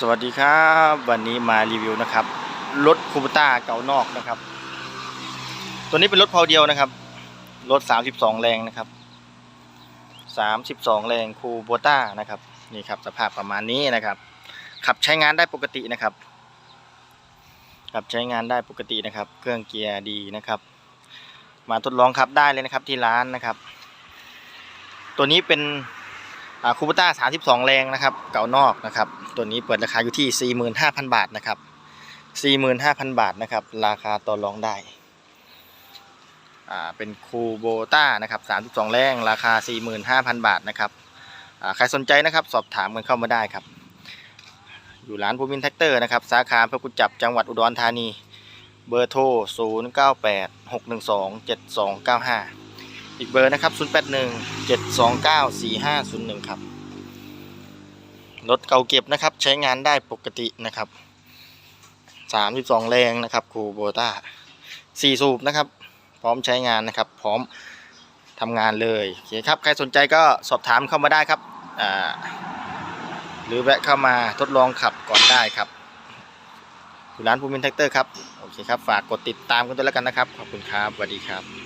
สวัสดีครับวันนี้มารีวิวนะครับรถคูปต้าเก่านอกนะครับ ตัวนี้เป็นรถเพาเดียวนะครับรถ32แรงนะครับ32แรงคูโบต้านะครับนี่ครับสภาพประมาณนี้นะครับ ขับใช้งานได้ปกตินะครับ ขับใช้งานได้ปกตินะครับ เครื่องเกียร์ดีนะครับ มาทดลองขับได้เลยนะครับที่ร้านนะครับ ตัวนี้เป็น คูปต้า32แรงนะครับ เก่านอกนะครับ ตัวนี้เปิดราคาอยู่ที่45,000บาทนะครับ45,000บาทนะครับ ราคาต่อรองได้ อ่า เป็นคูโบต้านะครับ32แรงราคา45,000บาทนะครับ อ่า ใครสนใจนะครับ สอบถามกันเข้ามาได้ครับ อยู่ร้านภูมินแท็กเตอร์นะครับ สาขาพระกุจับจังหวัดอุดรธานี เบอร์โทร 098 612 7295 อีกเบอร์นะครับ 081 729 4501 ครับ รถเก่าเก็บนะครับ ใช้งานได้ปกตินะครับ 32 แรงนะครับคูโบต้า4สูบนะครับ พร้อมใช้งานนะครับ พร้อมทำงานเลยโอเคครับ ใครสนใจก็สอบถามเข้ามาได้ครับ หรือแวะเข้ามาทดลองขับก่อนได้ครับอยู่ร้านภูมินแท็กเตอร์ครับ โอเคครับ ฝากกดติดตามกันด้วยแล้วกันนะครับ ขอบคุณครับสวัสดีครับ